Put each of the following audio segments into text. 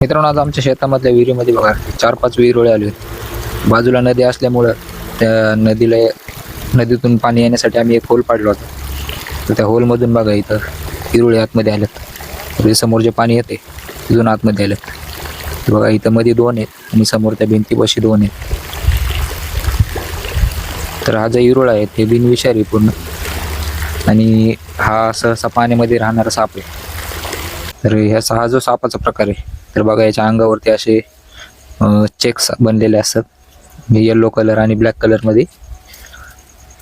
मित्रांनो आज आमच्या शेतामधल्या विहिरीमध्ये बघा चार पाच विहिरोळे आले होते. बाजूला नदी असल्यामुळं त्या नदीला नदीतून पाणी येण्यासाठी आम्ही एक होल पाडला होता. तर त्या होलमधून बघा इथं विरुळे आतमध्ये आलेत तर म्हणजे समोर जे पाणी येते तिथून आतमध्ये आलेत बघा इथं मध्ये दोन आहेत आणि समोर त्या भिंतीपाशी दोन आहेत. तर हा जो इरुळ आहे ते बिनविषारी पूर्ण. आणि हा सहसा पाण्यामध्ये राहणारा साप आहे. तर ह्या हा जो सापाचा प्रकार आहे तर बघा याच्या अंगावरती असे चेक्स बनलेले असतात. येल्लो कलर आणि ब्लॅक कलरमध्ये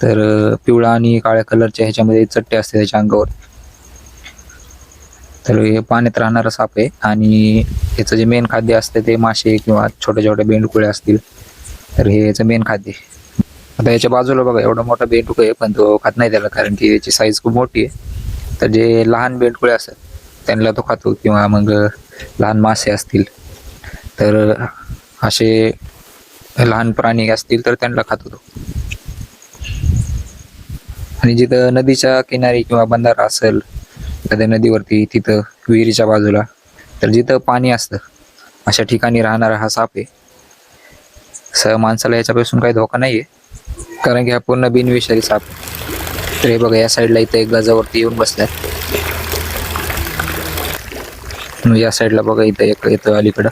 तर पिवळा आणि काळ्या कलरच्या ह्याच्यामध्ये चट्टे असते त्याच्या अंगावर. तर हे पाण्यात राहणारा साप आहे आणि याचं जे मेन खाद्य असतं ते मासे किंवा छोट्या छोट्या बेंडकुळे असतील. तर हे याचं मेन खाद्य आता याच्या बाजूला बघा एवढा मोठा बेंडूक आहे पण तो खात नाही त्याला कारण की याची साईज खूप मोठी आहे. तर जे लहान बेंडकुळे असतात त्यांना तो खातो किंवा मग लहान मासे असतील तर असे लहान प्राणी असतील तर त्यांना खातो तो. आणि जिथं नदीच्या किनारी किंवा बंधारा असेल एखाद्या नदीवरती तिथं विहिरीच्या बाजूला तर जिथं पाणी असतं अशा ठिकाणी राहणारा हा साप आहे. स माणसाला याच्यापासून काही धोका नाही आहे कारण की हा पूर्ण बिनविषारी साप तर हे बघा या साईडला इथं एक गजावरती येऊन बसलाय. या साईडला बघा इथं एक येतं अलीकडं.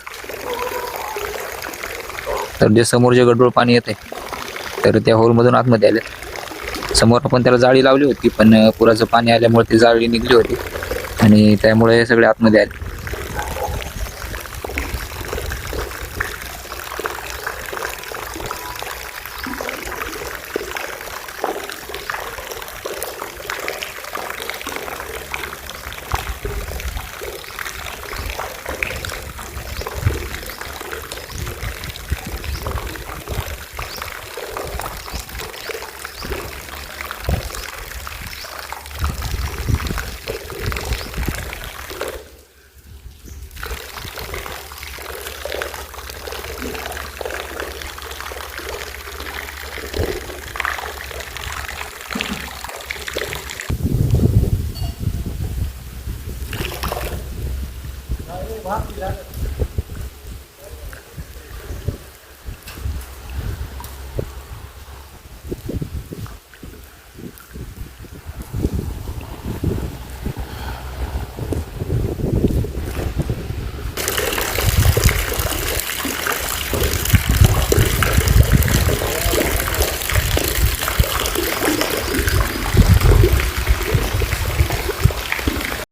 तर जे समोर जे गडबड पाणी येते तर त्या होलमधून आतमध्ये आले समोर आपण त्याला जाळी लावली होती पण पुराचं पाणी आल्यामुळे ती जाळी निघली होती. आणि त्यामुळे हे सगळे आतमध्ये आले.